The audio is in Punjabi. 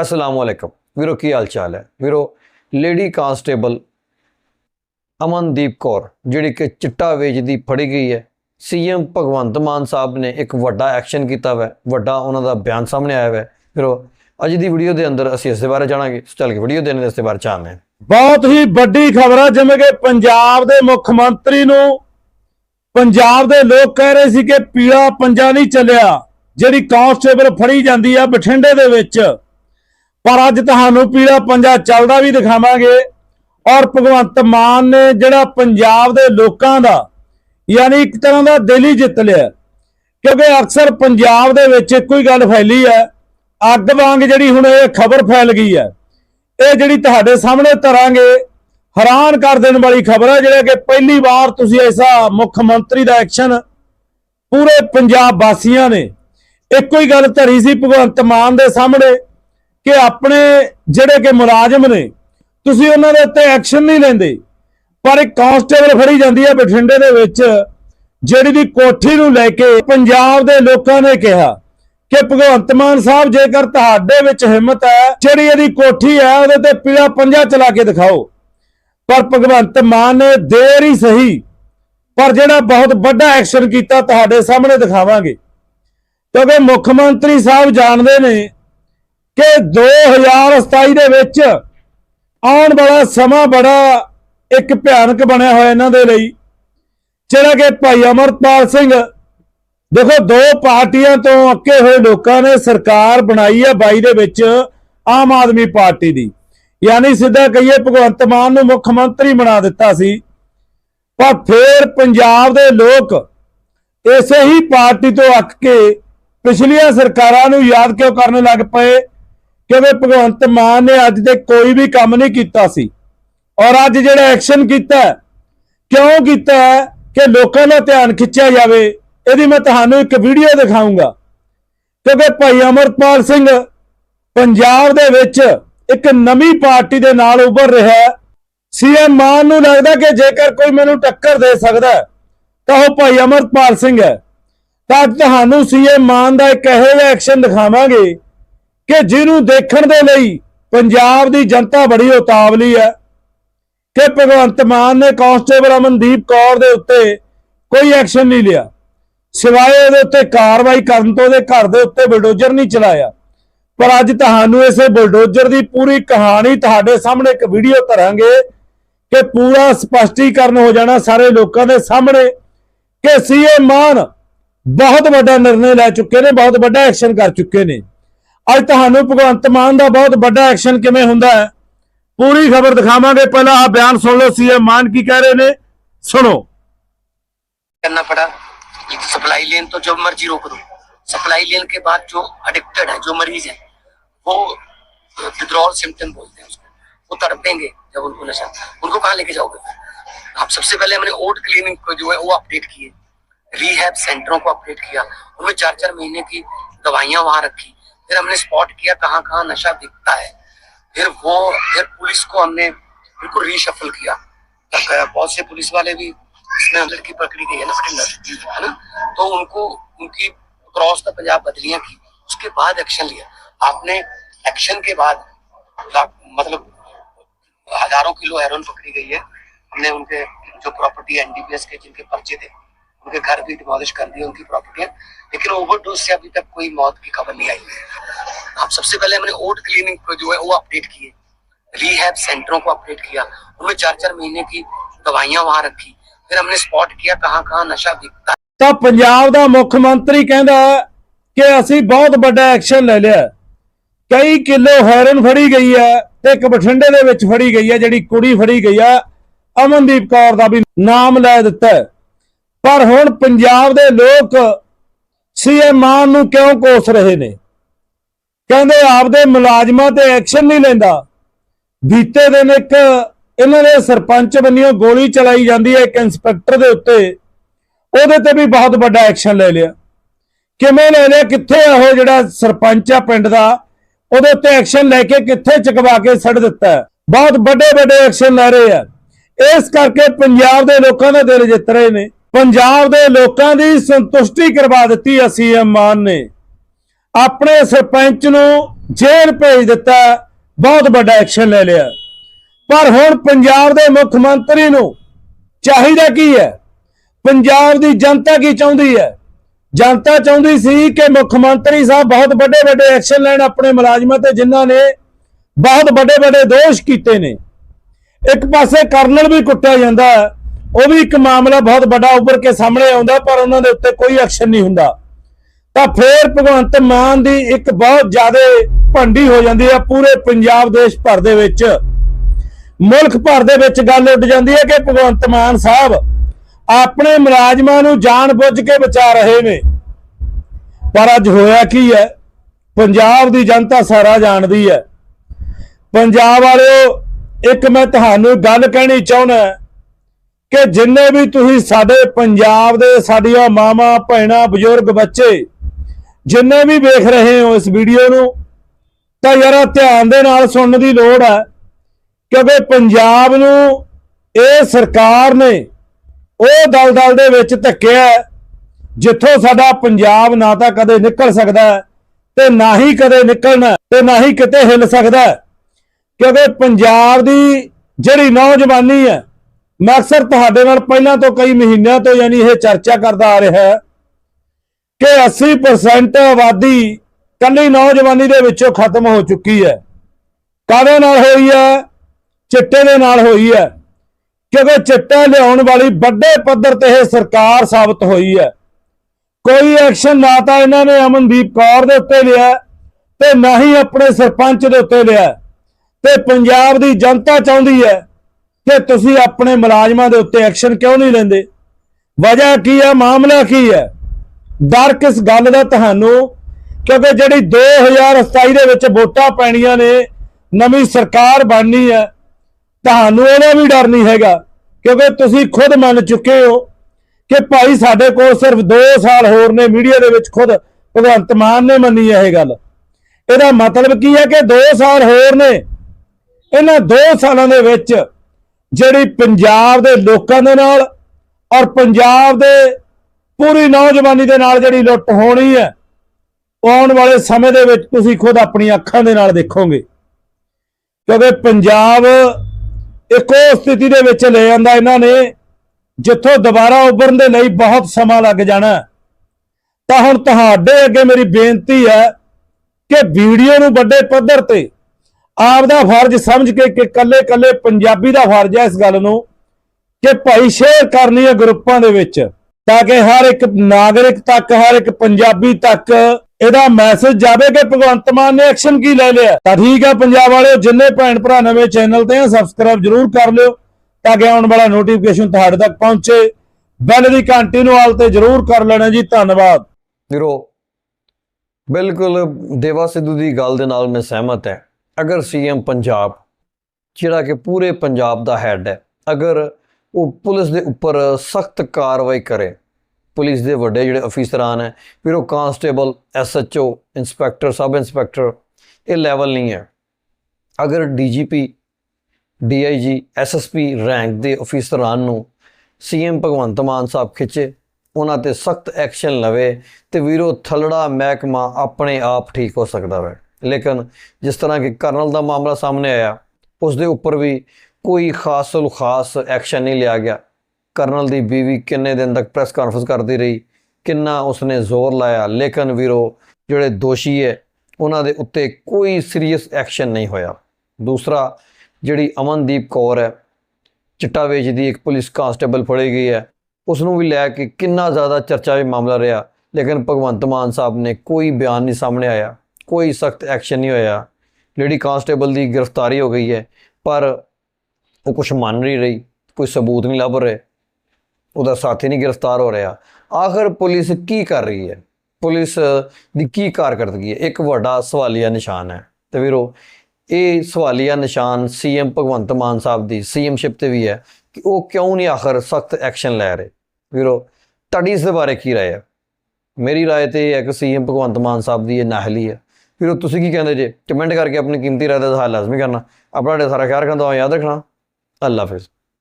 ਅਸਲਾਮ ਅਲੈਕਮ ਵੀਰੋ ਕੀ ਹਾਲ ਚਾਲ ਹੈ ਵੀਰੋ ਲੇਡੀ ਕਾਂਸਟੇਬਲ ਅਮਨਦੀਪ ਕੌਰ ਜਿਹੜੀ ਕਿ ਚਿੱਟਾ ਵੇਚਦੀ ਫੜੀ ਗਈ ਹੈ ਸੀਐਮ ਭਗਵੰਤ ਮਾਨ ਸਾਹਿਬ ਨੇ ਇੱਕ ਵੱਡਾ ਐਕਸ਼ਨ ਕੀਤਾ ਹੈ ਵੱਡਾ ਉਹਨਾਂ ਦਾ ਬਿਆਨ ਸਾਹਮਣੇ ਆਇਆ ਹੈ ਵੀਰੋ ਅੱਜ ਦੀ ਵੀਡੀਓ ਦੇ ਅੰਦਰ ਅਸੀਂ ਇਸ ਦੇ ਬਾਰੇ ਜਾਣਾਂਗੇ ਚੱਲ ਕੇ ਵੀਡੀਓ ਦੇ ਅੰਦਰ ਇਸ ਦੇ ਬਾਰੇ ਜਾਣਦੇ ਹਾਂ ਬਹੁਤ ਹੀ ਵੱਡੀ ਖਬਰ ਆ ਜਿਵੇਂ ਕਿ ਪੰਜਾਬ ਦੇ ਮੁੱਖ ਮੰਤਰੀ ਨੂੰ ਪੰਜਾਬ ਦੇ ਲੋਕ ਕਹਿ ਰਹੇ ਸੀ ਕਿ ਪੀਲਾ ਪੰਜਾ ਨਹੀਂ ਚੱਲਿਆ ਜਿਹੜੀ ਕਾਂਸਟੇਬਲ ਫੜੀ ਜਾਂਦੀ ਆ ਬਠਿੰਡੇ ਦੇ ਵਿੱਚ ਪਰ ਅੱਜ ਤੁਹਾਨੂੰ ਪੀਲਾ ਪੰਜਾ ਚੱਲਦਾ ਵੀ ਦਿਖਾਵਾਂਗੇ ਔਰ ਭਗਵੰਤ ਮਾਨ ਨੇ ਜਿਹੜਾ ਪੰਜਾਬ ਦੇ ਲੋਕਾਂ ਦਾ ਯਾਨੀ ਇੱਕ ਤਰ੍ਹਾਂ ਦਾ ਦਿਲ ਹੀ ਜਿੱਤ ਲਿਆ। ਕਿਉਂਕਿ ਅਕਸਰ ਪੰਜਾਬ ਦੇ ਵਿੱਚ ਇੱਕੋ ਹੀ ਗੱਲ ਫੈਲੀ ਹੈ, ਅੱਗ ਵਾਂਗ ਜਿਹੜੀ ਹੁਣ ਇਹ ਖਬਰ ਫੈਲ ਗਈ ਹੈ। ਇਹ ਜਿਹੜੀ ਤੁਹਾਡੇ ਸਾਹਮਣੇ ਧਰਾਂਗੇ, ਹੈਰਾਨ ਕਰ ਦੇਣ ਵਾਲੀ ਖਬਰ ਹੈ, ਜਿਹੜਾ ਕਿ ਪਹਿਲੀ ਵਾਰ ਤੁਸੀਂ ਐਸਾ ਮੁੱਖ ਮੰਤਰੀ ਦਾ ਐਕਸ਼ਨ ਪੂਰੇ ਪੰਜਾਬ ਵਾਸੀਆਂ ਨੇ। ਇੱਕੋ ਹੀ ਗੱਲ ਧਰੀ ਸੀ ਭਗਵੰਤ ਮਾਨ ਦੇ ਸਾਹਮਣੇ ਕਿ ਆਪਣੇ ਜਿਹੜੇ ਕਿ ਮੁਲਾਜ਼ਮ ਨੇ, ਤੁਸੀਂ ਉਹਨਾਂ ਦੇ ਉੱਤੇ ਐਕਸ਼ਨ ਨਹੀਂ ਲੈਂਦੇ। ਪਰ ਇੱਕ ਕਾਂਸਟੇਬਲ ਫੜੀ ਜਾਂਦੀ ਹੈ ਬਠਿੰਡੇ ਦੇ ਵਿੱਚ, ਜਿਹੜੀ ਦੀ ਕੋਠੀ ਨੂੰ ਲੈ ਕੇ ਪੰਜਾਬ ਦੇ ਲੋਕਾਂ ਨੇ ਕਿਹਾ ਕਿ ਭਗਵੰਤ ਮਾਨ ਸਾਹਿਬ, ਜੇਕਰ ਤੁਹਾਡੇ ਵਿੱਚ ਹਿੰਮਤ ਹੈ, ਜਿਹੜੀ ਇਹਦੀ ਕੋਠੀ ਹੈ, ਉਹਦੇ ਤੇ ਪੀਲਾ ਪੰਜਾ ਚਲਾ ਕੇ ਦਿਖਾਓ। ਪਰ ਭਗਵੰਤ ਮਾਨ ਨੇ ਦੇਰ ਹੀ ਸਹੀ, ਪਰ ਜਿਹੜਾ ਬਹੁਤ ਵੱਡਾ ਐਕਸ਼ਨ ਕੀਤਾ, ਤੁਹਾਡੇ ਸਾਹਮਣੇ ਦਿਖਾਵਾਂਗੇ। ਕਿਉਂਕਿ ਮੁੱਖ ਮੰਤਰੀ ਸਾਹਿਬ ਜਾਣਦੇ ਨੇ ਕਿ 2027 ਦੇ ਵਿੱਚ ਆਉਣ ਵਾਲਾ ਸਮਾਂ ਬੜਾ ਇੱਕ ਭਿਆਨਕ ਬਣਿਆ ਹੋਇਆ ਇਹਨਾਂ ਦੇ ਲਈ। ਜਿਹੜਾ ਕਿ ਭਾਈ ਅਮਰਪਾਲ ਸਿੰਘ, ਦੇਖੋ ਦੋ ਪਾਰਟੀਆਂ ਤੋਂ ਅੱਕੇ ਹੋਏ ਲੋਕਾਂ ਨੇ ਸਰਕਾਰ ਬਣਾਈ ਹੈ 22 ਦੇ ਵਿੱਚ ਆਮ ਆਦਮੀ ਪਾਰਟੀ ਦੀ। ਯਾਨੀ ਸਿੱਧਾ ਕਹੀਏ ਭਗਵੰਤ ਮਾਨ ਨੂੰ ਮੁੱਖ ਮੰਤਰੀ ਬਣਾ ਦਿੱਤਾ ਸੀ। ਪਰ ਫਿਰ ਪੰਜਾਬ ਦੇ ਲੋਕ ਇਸੇ ਹੀ ਪਾਰਟੀ ਤੋਂ ਅੱਕ ਕੇ ਪਿਛਲੀਆਂ ਸਰਕਾਰਾਂ ਨੂੰ ਯਾਦ ਕਿਉਂ ਕਰਨ ਲੱਗ ਪਏ? ਕਿ ਕਿਉਂਕਿ ਭਗਵੰਤ ਮਾਨ ਨੇ ਅੱਜ ਤੇ ਕੋਈ ਵੀ ਕੰਮ ਨਹੀਂ ਕੀਤਾ ਸੀ। ਔਰ ਅੱਜ ਜਿਹੜਾ ਐਕਸ਼ਨ ਕੀਤਾ ਕਿਉਂ ਕੀਤਾ ਹੈ ਕਿ ਲੋਕਾਂ ਦਾ ਧਿਆਨ ਖਿੱਚਿਆ ਜਾਵੇ, ਇਹਦੀ ਮੈਂ ਤੁਹਾਨੂੰ ਇੱਕ ਵੀਡੀਓ ਦਿਖਾਉਂਗਾ ਕਿਉਂਕਿ ਭਾਈ ਅਮਰਪਾਲ ਸਿੰਘ ਪੰਜਾਬ ਦੇ ਵਿੱਚ ਇੱਕ ਨਵੀਂ ਪਾਰਟੀ ਦੇ ਨਾਲ ਉੱਭਰ ਰਿਹਾ ਹੈ। ਸੀਐਮ ਮਾਨ ਨੂੰ ਲੱਗਦਾ ਕਿ ਜੇਕਰ ਕੋਈ ਮੈਨੂੰ ਟੱਕਰ ਦੇ ਸਕਦਾ ਤਾਂ ਉਹ ਭਾਈ ਅਮਰਪਾਲ ਸਿੰਘ ਹੈ। ਤਾਂ ਅੱਜ ਤੁਹਾਨੂੰ ਸੀਐਮ ਮਾਨ ਦਾ ਇੱਕ ਇਹੋ ਜਿਹਾ ਐਕਸ਼ਨ ਦਿਖਾਵਾਂਗੇ। ਕਿ ਜਿਹਨੂੰ ਦੇਖਣ ਦੇ ਲਈ ਪੰਜਾਬ ਦੀ ਜਨਤਾ ਬੜੀ ਉਤਾਵਲੀ ਹੈ ਕਿ ਭਗਵੰਤ ਮਾਨ ਨੇ ਕਾਂਸਟੇਬਲ ਅਮਨਦੀਪ ਕੌਰ ਦੇ ਉੱਤੇ ਕੋਈ ਐਕਸ਼ਨ ਨਹੀਂ ਲਿਆ। ਸਿਵਾਏ ਉਹਦੇ ਉੱਤੇ ਕਾਰਵਾਈ ਕਰਨ ਤੋਂ ਉਹਦੇ ਘਰ ਦੇ ਉੱਤੇ ਬਲਡੋਜਰ ਨਹੀਂ ਚਲਾਇਆ। ਪਰ ਅੱਜ ਤੁਹਾਨੂੰ ਇਸੇ ਬਲਡੋਜਰ ਦੀ ਪੂਰੀ ਕਹਾਣੀ ਤੁਹਾਡੇ ਸਾਹਮਣੇ ਇੱਕ ਵੀਡੀਓ ਧਰਾਂਗੇ ਕਿ ਪੂਰਾ ਸਪਸ਼ਟੀਕਰਨ ਹੋ ਜਾਣਾ ਸਾਰੇ ਲੋਕਾਂ ਦੇ ਸਾਹਮਣੇ ਕਿ ਸੀਐਮ ਮਾਨ ਬਹੁਤ ਵੱਡਾ ਨਿਰਣੇ ਲੈ ਚੁੱਕੇ ਨੇ, ਬਹੁਤ ਵੱਡਾ ਐਕਸ਼ਨ ਕਰ ਚੁੱਕੇ ਨੇ। ਅੱਜ ਤੁਹਾਨੂੰ ਭਗਵੰਤ ਮਾਨ ਦਾ ਬਹੁਤ ਵੱਡਾ ਐਕਸ਼ਨ ਕਿਵੇਂ ਹੁੰਦਾ ਹੈ ਪੂਰੀ ਖਬਰ ਦਿਖਾਵਾਂਗੇ ਪਹਿਲਾਂ ਆ ਬਿਆਨ ਸੁਣ ਲਓ ਸੀਐਮ ਮਾਨ ਕੀ ਕਹਿ ਰਹੇ ਨੇ ਸੁਣੋ करना पड़ा सप्लाई लेन तो जब मर्जी रोक दो सप्लाई लेन के बाद जो एडिक्टेड है जो मरीज है वो विड्रॉल सिम्टम बोलते हैं उसको वो तड़पेंगे जब उनको नशा उनको कहाँ लेके जाओगे फिर आप सबसे पहले हमने ओल्ड क्लिनिक को जो है वो अपडेट किए रिहैब सेंटरों को अपडेट किया उनमें चार चार महीने की दवाइयां वहां रखी फिर हमने स्पॉट किया कहाँ कहाँ नशा दिखता है। फिर वो, फिर पुलिस को हमने बिल्कुल रीशफल किया। बहुत से पुलिस वाले भी इसमें लड़की पकड़ी गई है ना है ना? तो उनको, उनकी क्रॉस द पंजाब बदलियाँ की, उसके बाद एक्शन लिया। आपने एक्शन के बाद मतलब हज़ारों किलो हेरोइन पकड़ी गई है। हमने उनके जो प्रॉपर्टी एनडीपीएस के, जिनके पर्चे थे उनके घर भी डिमोलिश कर दिए उनकी प्रॉपर्टियां लेकिन ओवरडोज से अभी तक कोई मौत की खबर नहीं आई आप सबसे पहले हमने ओल्ड क्लिनिक को जो है वो अपडेट किए रिहैब सेंटरों को अपडेट किया उनमें चार चार महीने की दवाइयां वहां रखी फिर हमने स्पॉट किया कहाँ कहाँ नशा बिकता है ਤਾਂ ਪੰਜਾਬ ਦਾ ਮੁੱਖ ਮੰਤਰੀ ਕਹਿੰਦਾ ਕਿ ਅਸੀਂ ਬਹੁਤ ਵੱਡਾ ਐਕਸ਼ਨ ਲੈ ਲਿਆ ਕਈ ਕਿਲੋ ਹੈਰਨ ਫੜੀ ਗਈ ਹੈ ਤੇ ਇੱਕ ਬਠਿੰਡੇ ਦੇ ਵਿੱਚ ਫੜੀ ਗਈ ਹੈ ਜਿਹੜੀ ਕੁੜੀ ਫੜੀ ਗਈ ਹੈ ਅਮਨਦੀਪ ਕੌਰ ਦਾ ਵੀ ਨਾਮ ਲੈ ਦਿੱਤਾ ਹੈ। ਪਰ ਹੁਣ ਪੰਜਾਬ ਦੇ ਲੋਕ ਸੀਐਮ ਮਾਨ ਨੂੰ ਕਿਉਂ ਕੋਸ ਰਹੇ ਨੇ? ਕਹਿੰਦੇ ਆਪਦੇ ਮੁਲਾਜ਼ਮਾਂ ਤੇ ਐਕਸ਼ਨ ਨਹੀਂ ਲੈਂਦਾ। ਬੀਤੇ ਦਿਨ ਇੱਕ ਇਹਨਾਂ ਦੇ ਸਰਪੰਚ ਬੰਨਿਓ ਗੋਲੀ ਚਲਾਈ ਜਾਂਦੀ ਹੈ ਇੱਕ ਇੰਸਪੈਕਟਰ ਦੇ ਉੱਤੇ। ਉਹਦੇ ਤੇ ਵੀ ਬਹੁਤ ਵੱਡਾ ਐਕਸ਼ਨ ਲੈ ਲਿਆ। ਕਿਵੇਂ ਲੈ ਲਿਆ? ਕਿੱਥੇ ਉਹ ਜਿਹੜਾ ਸਰਪੰਚ ਆ ਪਿੰਡ ਦਾ? ਉਹਦੇ ਉੱਤੇ ਐਕਸ਼ਨ ਲੈ ਕੇ ਕਿੱਥੇ ਚਕਵਾ ਕੇ ਛੱਡ ਦਿੱਤਾ ਬਹੁਤ ਵੱਡੇ ਵੱਡੇ ਐਕਸ਼ਨ ਲੈ ਰਹੇ ਆ। ਇਸ ਕਰਕੇ ਪੰਜਾਬ ਦੇ ਲੋਕਾਂ ਦਾ ਦਿਲ ਜਿੱਤ ਰਹੇ ਨੇ। ਪੰਜਾਬ ਦੇ ਲੋਕਾਂ ਦੀ ਸੰਤੁਸ਼ਟੀ ਕਰਵਾ ਦਿੱਤੀ ਆ ਸੀਐਮ ਮਾਨ ਨੇ। ਆਪਣੇ ਸਰਪੰਚ ਨੂੰ ਜੇਲ੍ਹ ਭੇਜ ਦਿੱਤਾ, ਬਹੁਤ ਵੱਡਾ ਐਕਸ਼ਨ ਲੈ ਲਿਆ। ਪਰ ਹੁਣ ਪੰਜਾਬ ਦੇ ਮੁੱਖ ਮੰਤਰੀ ਨੂੰ ਚਾਹੀਦਾ ਕੀ ਹੈ? ਪੰਜਾਬ ਦੀ ਜਨਤਾ ਕੀ ਚਾਹੁੰਦੀ ਹੈ? ਜਨਤਾ ਚਾਹੁੰਦੀ ਸੀ ਕਿ ਮੁੱਖ ਮੰਤਰੀ ਸਾਹਿਬ ਬਹੁਤ ਵੱਡੇ ਵੱਡੇ ਐਕਸ਼ਨ ਲੈਣ, ਆਪਣੇ ਮੁਲਾਜ਼ਮਾਂ ਤੇ ਜਿਨ੍ਹਾਂ ਨੇ ਬਹੁਤ ਵੱਡੇ ਵੱਡੇ ਦੋਸ਼ ਕੀਤੇ ਨੇ। ਇੱਕ ਪਾਸੇ ਕਰਨਲ ਵੀ ਕੁੱਟਿਆ ਜਾਂਦਾ ਉਹ ਵੀ ਇੱਕ ਮਾਮਲਾ ਬਹੁਤ ਵੱਡਾ ਉੱਭਰ ਕੇ ਸਾਹਮਣੇ ਆਉਂਦਾ, ਪਰ ਉਹਨਾਂ ਦੇ ਉੱਤੇ ਕੋਈ ਐਕਸ਼ਨ ਨਹੀਂ ਹੁੰਦਾ। ਤਾਂ ਫੇਰ ਭਗਵੰਤ ਮਾਨ ਦੀ ਇੱਕ ਬਹੁਤ ਜ਼ਿਆਦਾ ਭੰਡੀ ਹੋ ਜਾਂਦੀ ਹੈ ਪੂਰੇ ਪੰਜਾਬ ਦੇਸ਼ ਭਰ ਦੇ ਵਿੱਚ। ਮੁਲਕ ਭਰ ਦੇ ਵਿੱਚ ਗੱਲ ਉੱਡ ਜਾਂਦੀ ਹੈ ਕਿ ਭਗਵੰਤ ਮਾਨ ਸਾਹਿਬ ਆਪਣੇ ਮੁਲਾਜ਼ਮਾਂ ਨੂੰ ਜਾਣ ਬੁੱਝ ਕੇ ਬਚਾ ਰਹੇ ਨੇ। ਪਰ ਅੱਜ ਹੋਇਆ ਕੀ ਹੈ? ਪੰਜਾਬ ਦੀ ਜਨਤਾ ਸਾਰਾ ਜਾਣਦੀ ਹੈ। ਪੰਜਾਬ ਵਾਲਿਓ, ਇੱਕ ਮੈਂ ਤੁਹਾਨੂੰ ਗੱਲ ਕਹਿਣੀ ਚਾਹੁੰਦਾ ਕਿ ਜਿੰਨੇ ਵੀ ਤੁਸੀਂ ਸਾਡੇ ਪੰਜਾਬ ਦੇ ਸਾਡੀਆਂ ਮਾਵਾਂ ਭੈਣਾਂ ਬਜ਼ੁਰਗ ਬੱਚੇ ਜਿੰਨੇ ਵੀ ਵੇਖ ਰਹੇ ਹੋ ਇਸ ਵੀਡੀਓ ਨੂੰ ਤਾਂ ਯਾਰਾ ਧਿਆਨ ਦੇ ਨਾਲ ਸੁਣਨ ਦੀ ਲੋੜ ਹੈ ਕਿਉਂਕਿ ਪੰਜਾਬ ਨੂੰ ਇਹ ਸਰਕਾਰ ਨੇ ਉਹ ਦਲਦਲ ਦੇ ਵਿੱਚ ਧੱਕਿਆ ਜਿੱਥੋਂ ਸਾਡਾ ਪੰਜਾਬ ਨਾ ਤਾਂ ਕਦੇ ਨਿਕਲ ਸਕਦਾ ਹੈ, ਤੇ ਨਾ ਹੀ ਕਦੇ ਨਿਕਲਣਾ ਹੈ, ਤੇ ਨਾ ਹੀ ਕਿਤੇ ਹਿੱਲ ਸਕਦਾ ਕਿਉਂਕਿ ਪੰਜਾਬ ਦੀ ਜਿਹੜੀ ਨੌਜਵਾਨੀ ਹੈ ਮੈਂ ਅਕਸਰ ਤੁਹਾਡੇ ਨਾਲ ਪਹਿਲਾਂ ਤੋਂ ਕਈ ਮਹੀਨਿਆਂ ਤੋਂ ਯਾਨੀ ਇਹ ਚਰਚਾ ਕਰਦਾ ਆ ਰਿਹਾ ਹੈ ਕਿ 80% ਆਬਾਦੀ ਕੱਲੀ ਨੌਜਵਾਨੀ ਦੇ ਵਿੱਚੋਂ ਖਤਮ ਹੋ ਚੁੱਕੀ ਹੈ। ਕਾਹਦੇ ਨਾਲ ਹੋਈ ਹੈ? ਚਿੱਟੇ ਦੇ ਨਾਲ ਹੋਈ ਹੈ। ਕਿਉਂਕਿ ਚਿੱਟਾ ਲਿਆਉਣ ਵਾਲੀ ਵੱਡੇ ਪੱਧਰ ਤੇ ਇਹ ਸਰਕਾਰ ਸਾਬਤ ਹੋਈ ਹੈ। ਕੋਈ ਐਕਸ਼ਨ ਨਾ ਤਾਂ ਇਹਨਾਂ ਨੇ ਅਮਨਦੀਪ ਕੌਰ ਦੇ ਉੱਤੇ ਲਿਆ ਤੇ ਨਾ ਹੀ ਆਪਣੇ ਸਰਪੰਚ ਦੇ ਉੱਤੇ ਲਿਆ ਤੇ ਪੰਜਾਬ ਦੀ ਜਨਤਾ ਚਾਹੁੰਦੀ ਹੈ ਕਿ ਤੁਸੀਂ ਆਪਣੇ ਮੁਲਾਜ਼ਮਾਂ ਦੇ ਉੱਤੇ ਐਕਸ਼ਨ ਕਿਉਂ ਨਹੀਂ ਲੈਂਦੇ? ਵਜ੍ਹਾ ਕੀ ਹੈ? ਮਾਮਲਾ ਕੀ ਹੈ? ਡਰ ਕਿਸ ਗੱਲ ਦਾ ਤੁਹਾਨੂੰ? ਕਿਉਂਕਿ ਜਿਹੜੀ 2027 ਦੇ ਵਿੱਚ ਵੋਟਾਂ ਪੈਣੀਆਂ ਨੇ, ਨਵੀਂ ਸਰਕਾਰ ਬਣਨੀ ਹੈ, ਤੁਹਾਨੂੰ ਇਹਦਾ ਵੀ ਡਰ ਨਹੀਂ ਹੈਗਾ। ਕਿਉਂਕਿ ਤੁਸੀਂ ਖੁਦ ਮੰਨ ਚੁੱਕੇ ਹੋ ਕਿ ਭਾਈ ਸਾਡੇ ਕੋਲ ਸਿਰਫ 2 ਸਾਲ ਹੋਰ ਨੇ, ਮੀਡੀਆ ਦੇ ਵਿੱਚ ਖੁਦ ਭਗਵੰਤ ਮਾਨ ਨੇ ਮੰਨੀ ਹੈ ਇਹ ਗੱਲ। ਇਹਦਾ ਮਤਲਬ ਕੀ ਹੈ ਕਿ 2 ਸਾਲ ਹੋਰ ਨੇ? ਇਹਨਾਂ 2 ਸਾਲਾਂ ਦੇ ਵਿੱਚ ਜਿਹੜੀ ਪੰਜਾਬ ਦੇ ਲੋਕਾਂ ਦੇ ਨਾਲ ਔਰ ਪੰਜਾਬ ਦੇ ਪੂਰੀ ਨੌਜਵਾਨੀ ਦੇ ਨਾਲ ਜਿਹੜੀ ਲੁੱਟ ਹੋਣੀ ਹੈ ਆਉਣ ਵਾਲੇ ਸਮੇਂ ਦੇ ਵਿੱਚ ਤੁਸੀਂ ਖੁਦ ਆਪਣੀਆਂ ਅੱਖਾਂ ਦੇ ਨਾਲ ਦੇਖੋਗੇ। ਕਿਉਂਕਿ ਪੰਜਾਬ ਇੱਕ ਉਹ ਸਥਿਤੀ ਦੇ ਵਿੱਚ ਲੈ ਜਾਂਦਾ ਇਹਨਾਂ ਨੇ, ਜਿੱਥੋਂ ਦੁਬਾਰਾ ਉੱਭਰਨ ਦੇ ਲਈ ਬਹੁਤ ਸਮਾਂ ਲੱਗ ਜਾਣਾ। ਤਾਂ ਹੁਣ ਤੁਹਾਡੇ ਅੱਗੇ ਮੇਰੀ ਬੇਨਤੀ ਹੈ ਕਿ ਵੀਡੀਓ ਨੂੰ ਵੱਡੇ ਪੱਧਰ ਤੇ ਆਪ ਦਾ ਫਰਜ਼ ਸਮਝ ਕੇ ਕਿ ਕੱਲੇ ਕੱਲੇ ਪੰਜਾਬੀ ਦਾ ਫਰਜ਼ ਹੈ ਇਸ ਗੱਲ ਨੂੰ ਕਿ ਭਾਈ ਸ਼ੇਅਰ ਕਰਨੀ ਹੈ ਗਰੁੱਪਾਂ ਦੇ ਵਿੱਚ, ਤਾਂ ਕਿ ਹਰ ਇੱਕ ਨਾਗਰਿਕ ਤੱਕ, ਹਰ ਇੱਕ ਪੰਜਾਬੀ ਤੱਕ ਇਹਦਾ ਮੈਸੇਜ ਜਾਵੇ ਕਿ ਭਗਵੰਤ ਮਾਨ ਨੇ ਐਕਸ਼ਨ ਕੀ ਲੈ ਲਿਆ। ਤਾਂ ਠੀਕ ਹੈ ਪੰਜਾਬ ਵਾਲਿਓ, ਜਿੰਨੇ ਭੈਣ ਭਰਾ ਨਵੇਂ ਚੈਨਲ ਤੇ ਆ ਸਬਸਕ੍ਰਾਈਬ ਜਰੂਰ ਕਰ ਲਿਓ, ਤਾਂ ਕਿ ਆਉਣ ਵਾਲਾ ਨੋਟੀਫਿਕੇਸ਼ਨ ਤੁਹਾਡੇ ਤੱਕ ਪਹੁੰਚੇ। ਬੈਲ ਦੀ ਘੰਟੀ ਨੂੰ ਆਲ ਤੇ ਜਰੂਰ ਕਰ ਲੈਣਾ ਜੀ। ਧੰਨਵਾਦ। ਵੀਰੋ, ਬਿਲਕੁਲ ਦੇਵਾ ਸਿੱਧੂ ਦੀ ਗੱਲ ਦੇ ਨਾਲ ਮੈਂ ਸਹਿਮਤ ਹੈ। ਅਗਰ ਸੀਐਮ ਪੰਜਾਬ, ਜਿਹੜਾ ਕਿ ਪੂਰੇ ਪੰਜਾਬ ਦਾ ਹੈੱਡ ਹੈ, ਅਗਰ ਉਹ ਪੁਲਿਸ ਦੇ ਉੱਪਰ ਸਖਤ ਕਾਰਵਾਈ ਕਰੇ, ਪੁਲਿਸ ਦੇ ਵੱਡੇ ਜਿਹੜੇ ਅਫੀਸਰਾਨ ਹੈ ਫਿਰ ਉਹ constable SHO inspector, sub inspector, ਇਹ ਲੈਵਲ ਨਹੀਂ ਹੈ। ਅਗਰ ਡੀਜੀਪੀ ਡੀਆਈਜੀ ਐਸਐਸਪੀ ਰੈਂਕ ਦੇ ਅਫੀਸਰਾਂ ਨੂੰ ਸੀਐਮ ਭਗਵੰਤ ਮਾਨ ਸਾਹਿਬ ਖਿੱਚੇ, ਉਹਨਾਂ ਤੇ ਸਖਤ ਐਕਸ਼ਨ ਲਵੇ, ਤੇ ਵੀਰੋ ਥਲੜਾ ਮਹਿਕਮਾ ਆਪਣੇ ਆਪ ਠੀਕ ਹੋ ਸਕਦਾ ਹੈ। ਲੇਕਿਨ ਜਿਸ ਤਰ੍ਹਾਂ ਕਿ ਕਰਨਲ ਦਾ ਮਾਮਲਾ ਸਾਹਮਣੇ ਆਇਆ ਉਸ ਦੇ ਉੱਪਰ ਵੀ ਕੋਈ ਖਾਸ ਤੋਂ ਖਾਸ ਐਕਸ਼ਨ ਨਹੀਂ ਲਿਆ ਗਿਆ। ਕਰਨਲ ਦੀ ਬੀਵੀ ਕਿੰਨੇ ਦਿਨ ਤੱਕ ਪ੍ਰੈਸ ਕਾਨਫਰੰਸ ਕਰਦੀ ਰਹੀ, ਕਿੰਨਾ ਉਸਨੇ ਜ਼ੋਰ ਲਾਇਆ। ਲੇਕਿਨ ਵੀਰੋ, ਜਿਹੜੇ ਦੋਸ਼ੀ ਹੈ, ਉਹਨਾਂ ਦੇ ਉੱਤੇ ਕੋਈ ਸੀਰੀਅਸ ਐਕਸ਼ਨ ਨਹੀਂ ਹੋਇਆ। ਦੂਸਰਾ, ਜਿਹੜੀ ਅਮਨਦੀਪ ਕੌਰ ਹੈ ਚਿੱਟਾ ਵੇਚਦੀ ਇੱਕ ਪੁਲਿਸ ਕਾਂਸਟੇਬਲ ਫੜੀ ਗਈ ਹੈ ਉਸ ਨੂੰ ਵੀ ਲੈ ਕੇ ਕਿੰਨਾ ਜ਼ਿਆਦਾ ਚਰਚਾ ਵਿੱਚ ਮਾਮਲਾ ਰਿਹਾ। ਲੇਕਿਨ ਭਗਵੰਤ ਮਾਨ ਸਾਹਿਬ ਨੇ ਕੋਈ ਬਿਆਨ ਨਹੀਂ ਸਾਹਮਣੇ ਆਇਆ। ਕੋਈ ਸਖਤ ਐਕਸ਼ਨ ਨਹੀਂ ਹੋਇਆ। ਲੇਡੀ ਕਾਂਸਟੇਬਲ ਦੀ ਗ੍ਰਿਫਤਾਰੀ ਹੋ ਗਈ ਹੈ, ਪਰ ਉਹ ਕੁਝ ਮੰਨ ਨਹੀਂ ਰਹੀ, ਕੋਈ ਸਬੂਤ ਨਹੀਂ ਲੱਭ ਰਹੇ। ਉਹਦਾ ਸਾਥੀ ਨਹੀਂ ਗ੍ਰਿਫਤਾਰ ਹੋ ਰਿਹਾ। ਆਖਰ ਪੁਲਿਸ ਕੀ ਕਰ ਰਹੀ ਹੈ? ਪੁਲਿਸ ਦੀ ਕੀ ਕਾਰਗਰਦਗੀ ਹੈ? ਇੱਕ ਵੱਡਾ ਸਵਾਲੀਆ ਨਿਸ਼ਾਨ ਹੈ। ਤੇ ਵੀਰੋ, ਇਹ ਸਵਾਲੀਆ ਨਿਸ਼ਾਨ ਸੀਐਮ ਭਗਵੰਤ ਮਾਨ ਸਾਹਿਬ ਦੀ ਸੀਐਮਸ਼ਿਪ ਤੇ ਵੀ ਹੈ ਕਿ ਉਹ ਕਿਉਂ ਨਹੀਂ ਆਖਰ ਸਖਤ ਐਕਸ਼ਨ ਲੈ ਰਹੇ? ਵੀਰੋ, ਤੁਹਾਡੀ ਇਸ ਦੇ ਬਾਰੇ ਕੀ ਰਾਏ ਹੈ? ਮੇਰੀ ਰਾਏ ਤੇ ਇਹ ਹੈ ਕਿ ਸੀਐਮ ਭਗਵੰਤ ਮਾਨ ਸਾਹਿਬ ਦੀ ਇਹ ਨਾਹਲੀ ਹੈ। ਵੀਰੋ ਤੁਸੀਂ ਕੀ ਕਹਿੰਦੇ ਜੇ? ਕਮੈਂਟ ਕਰਕੇ ਆਪਣੀ ਕੀਮਤੀ ਰਾਏ ਦਾ ਹਾਲ ਲਾਜ਼ਮੀ ਕਰਨਾ। ਆਪਣਾ ਸਾਰਾ ਖਿਆਲ ਰੱਖਣਾ ਦੁਆ ਯਾਦ ਰੱਖਣਾ। ਅੱਲਾ ਹਾਫਿਜ਼।